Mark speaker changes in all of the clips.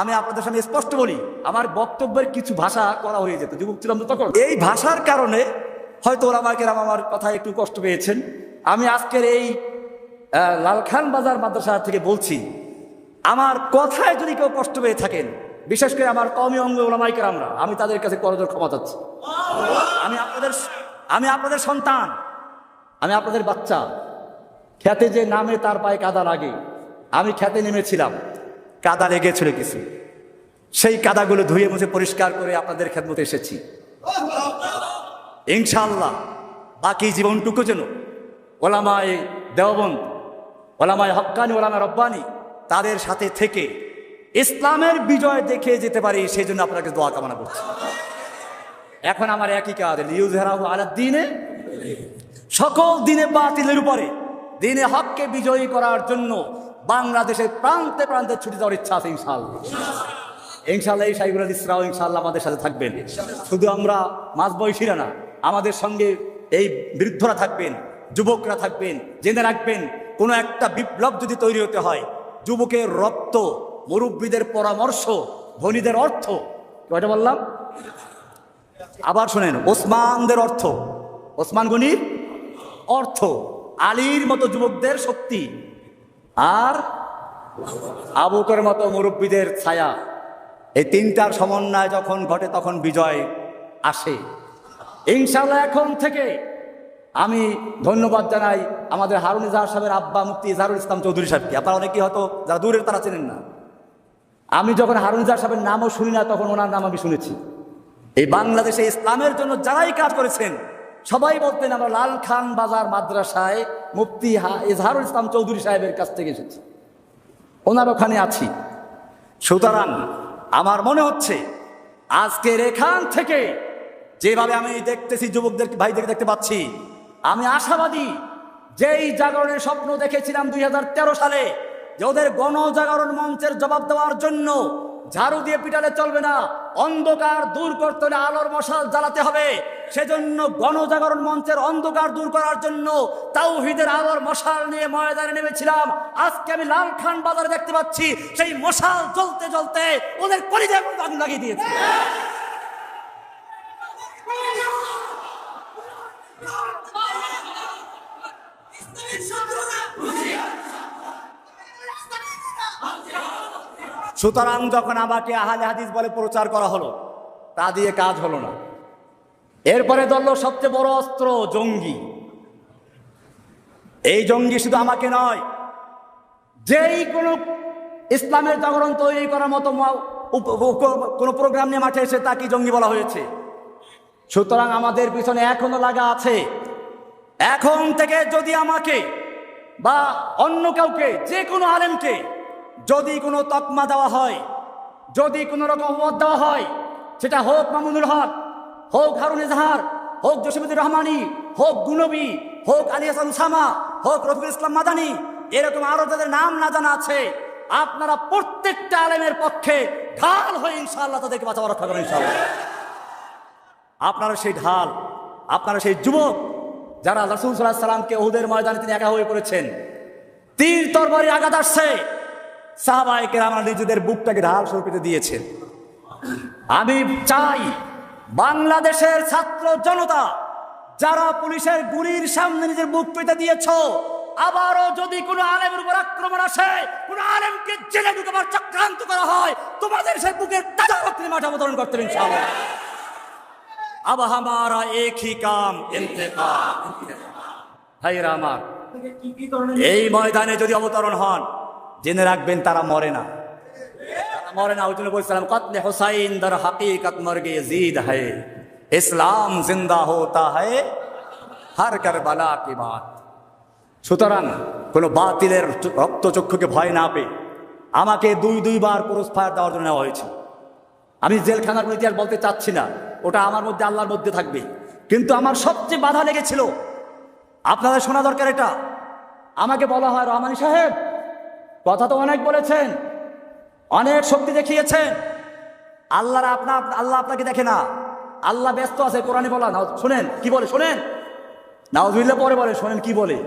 Speaker 1: আমি আপনাদের সামনে স্পষ্ট বলি, আমার বক্তব্যের কিছু ভাষা করা হয়ে যেত, যুবক ছিলাম তো তখন। এই ভাষার কারণে হয়তো ওরা আমাকে আমার কথায় একটু কষ্ট পেয়েছেন। আমি আজকের এই লালখান বাজার মাদ্রাসা থেকে বলছি, আমার কথায় যদি কেউ কষ্ট পেয়ে থাকেন, বিশেষ করে আমার কমি অঙ্গ ওলামাইকার আমরা আমি তাদের কাছে করজোর ক্ষমা চাচ্ছি। আমি আপনাদের আমি আপনাদের সন্তান, আমি আপনাদের বাচ্চা। খেতে যে নামে তার পায়ে কাদা লাগে, আমি খেতে নেমেছিলাম। কাদা লেগেছিল কিছু সেই কাদাগুলো ধুয়ে মুছে পরিষ্কার করে আপনাদের খেদমতে এসেছি। ইনশাল্লাহ বাকি জীবনটুকু যেন ওলামায় দেওবন্দ, ওলামায় হক্কানি, ওলামায় রব্বানি, তাদের সাথে থেকে ইসলামের বিজয় দেখে যেতে পারি সেই জন্য আপনাকে দোয়া কামনা করছি। এখন আমার একই কাজ ইউজ হেরাহু আলাদ দিনে সকল দিনে বাতিলের উপরে দিনে হককে বিজয়ী করার জন্য বাংলাদেশের প্রান্তে প্রান্তে ছুটে যাওয়ার ইচ্ছা আছে ইনশাল্লাহ ইনশাল্লাহ এই সাইবুল ইসরাও ইনশাল্লাহ আমাদের সাথে থাকবেন। শুধু আমরা মাঝ বয়সীরা না, আমাদের সঙ্গে এই বৃদ্ধরা থাকবেন, যুবকরা থাকবেন, জেনে রাখবেন, কোনো একটা বিপ্লব যদি তৈরি হতে হয়, যুবকের রক্ত, মুরব্বীদের পরামর্শ, ধনীদের অর্থ কয়টা বললাম? আবার শোনেন, ওসমানদের অর্থ। ওসমান গনির অর্থ। আলীর মতো যুবকদের শক্তি। আর আবুকের মতো মুরব্বীদের ছায়া। এই তিনটার সমন্বয় যখন ঘটে, তখন বিজয় আসে। ইনশাল্লাহ এখন থেকে আমি ধন্যবাদ জানাই আমাদের হারুন ইজাহার সাহেবের আব্বা মুফতি ইজাহারুল ইসলাম চৌধুরী সাহেবকে। আপনারা অনেকেই হয়তো যারা দূরের, তারা চেনেন না। আমি যখন হারুন ইজাহার সাহেবের নামও শুনি না, তখন ওনার নাম আমি শুনেছি। এই বাংলাদেশে ইসলামের জন্য যারাই কাজ করেছেন সবাই বলতেন, আমরা লাল খান বাজার মাদ্রাসায় মুফতি হা- ইজহারুল ইসলাম চৌধুরী সাহেবের কাছ থেকে এসেছি। ওনার ওখানে আছি। সুতরাং আমার মনে হচ্ছে, আজকের এখান থেকে যেভাবে আমি দেখতেছি যুবকদের ভাইদের দেখতে পাচ্ছি, আমি আশাবাদী যেই জাগরণের স্বপ্ন দেখেছিলাম দুই হাজার তেরো সালে, যে ওদের গণজাগরণ মঞ্চের জবাব দেওয়ার জন্য ঝাড়ু দিয়ে পিটালে চলবে না, অন্ধকার দূর করতে হলে আলোর মশাল জ্বালাতে হবে সেজন্য গণজাগরণ মঞ্চের অন্ধকার দূর করার জন্য তাওহিদের আলোর মশাল নিয়ে ময়দানে নেমেছিলাম। আজকে আমি লাল খান বাজারে দেখতে পাচ্ছি, সেই মশাল জ্বলতে জ্বলতে ওদের কলিজার মধ্যে আগুন লাগিয়ে দিয়েছে। সুতরাং যখন আমাকে আহলে হাদিস বলে প্রচার করা হলো, তা দিয়ে কাজ হলো না। এরপরে ধরলো সবচেয়ে বড় অস্ত্র, জঙ্গি। এই জঙ্গি শুধু আমাকে নয়, যেই কোনো ইসলামের জাগরণ তৈরি করার মতো কোনো প্রোগ্রাম নিয়ে মাঠে এসে তাকে জঙ্গি বলা হয়েছে। সুতরাং আমাদের পিছনে এখনও লাগা আছে। এখন থেকে যদি আমাকে বা অন্য কাউকে, যে কোনো আলেমকে যদি কোনো তকমা দেওয়া হয়, যদি কোনো রকম অপবাদ দেওয়া হয়, সেটা হোক মামুনুল হক হোক হারুন এজাহার, হোক জসিমুদ্দিন রহমানি, হোক গুনবী, হোক আলী হাসান সামা হোক রফিকুল ইসলাম মাদানি, এরকম আরও যাদের নাম না জানা আছে, আপনারা প্রত্যেকটা আলেমের পক্ষে ঢাল হয়ে ইনশাআল্লাহ তাদেরকে বাঁচাবার রক্ষা করেন আপনারা সেই ঢাল, আপনারা সেই যুবক যারা রসুল সাল্লাহ সাল্লামকে ওহুদের ময়দানে তিনি একা হয়ে পড়েছেন, তীর তরবারি আঘাত আসছে সাহাবাহিকের আমার নিজেদের বুকটাকে ঢাল স্বরূপিতে দিয়েছেন। আমি চাই বাংলাদেশের ছাত্র জনতা যারা পুলিশের গুলির সামনে নিজের বুক পেতে দিয়েছ আবারও যদি কোনো আলেমের উপর আক্রমণ আসে কোন আলেমকে জেলে ঢুকাবার চক্রান্ত করা হয় তোমাদের সেই বুকের তাজা রক্তের মাঠে অবতরণ করতে হবে ইনশাআল্লাহ अब हमारा एक ही काम इंतकाम ভাইরা আমার এই ময়দানে যদি অবতরণ হন জেনে রাখবেন তারা মরে না তারা মরে না ওই জন্য বলছিলাম কতলে হোসাইন দর হাকিকত মর্গে জিদ ইসলাম কি বাত। সুতরাং কোনো বাতিলের রক্তচক্ষুকে ভয় না পেয়ে আমাকে দুই দুইবার পুরস্কার দেওয়ার জন্য নেওয়া হয়েছে। আমি জেলখানার কোনো ইতিহাস বলতে চাচ্ছি না, ওটা আমার মধ্যে আল্লাহর মধ্যে থাকবে। কিন্তু আমার সবচেয়ে বাধা লেগেছিল, আপনাদের শোনা দরকার এটা। আমাকে বলা হয় রহমানি সাহেব, কথা তো অনেক বলেছেন অনেক শক্তি দেখিয়েছেন। আল্লাহর আপনার আল্লাহ আপনাকে দেখে না। আল্লাহ ব্যস্ত আছে, কোরআনে বলা নাও শোনেন, কি বলে, শোনেন? নাওজুল্লাহ পরে বলে, শোনেন কি বলে?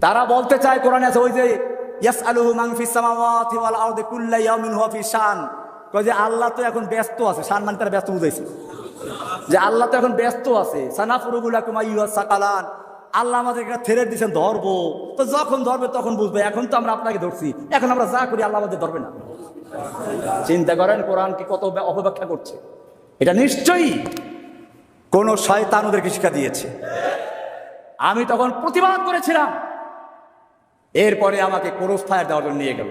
Speaker 1: তারা বলতে চায়, কোরআনে আছে, ওই যে, ইয়াসআলুহু মান ফিস সামাওয়াতি ওয়াল আরদি কুল্লা ইয়াউমিন শান। কয় যে, আল্লাহ তো এখন ব্যস্ত আছে। শান মানে তারা ব্যস্ত বুঝাইছে। যে আল্লাহ তো এখন ব্যস্ত আছে। সানাফুরুগুলা কুমাইয়া সাকালান। আল্লাহ আমাদেরকে ছেড়ে দিয়েছেন, ধরবো। তো যখন ধরবে, তখন বুঝবে, এখন তো আমরা আপনাকে ধরছি। এখন আমরা যা করি, আল্লাহ আমাদের ধরবে না। চিন্তা করেন কোরআনকে কত ব্য- অপব্যাখ্যা করছে? এটা নিশ্চয়ই কোন শয়তান ওদেরকে শিক্ষা দিয়েছে। আমি তখন প্রতিবাদ করেছিলাম। এরপরে আমাকে ক্রোস ফায়ার দেওয়ার জন্য নিয়ে গেল।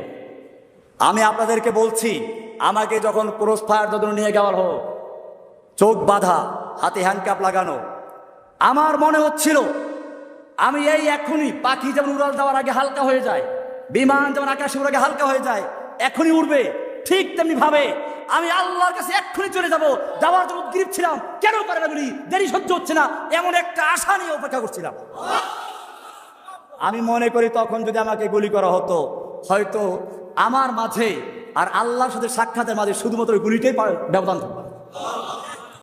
Speaker 1: আমি আপনাদেরকে বলছি, আমাকে যখন ক্রোস ফায়ার দেওয়ার জন্য নিয়ে যাওয়ার হোক চোখ বাঁধা, হাতে হ্যান্ডকাপ লাগানো, আমার মনে হচ্ছিল আমি এই এখনই পাখি যেমন উড়াল দেওয়ার আগে হালকা হয়ে যায়, বিমান যেমন আকাশে আগে হালকা হয়ে যায়, এখনই উঠবে ঠিক তেমনি ভাবে আমি আল্লাহর কাছে এক্ষুনি চলে যাব, যাওয়ার জন্য উদ্গ্রীব ছিলাম, কেন পারে না বলি, দেরি সহ্য হচ্ছে না, এমন একটা আশা নিয়ে অপেক্ষা করছিলাম। আমি মনে করি তখন যদি আমাকে গুলি করা হতো, হয়তো আমার মাঝে আর আল্লাহর সাথে সাক্ষাতের মাঝে শুধুমাত্র গুলিটাই ব্যবধান থাকতো।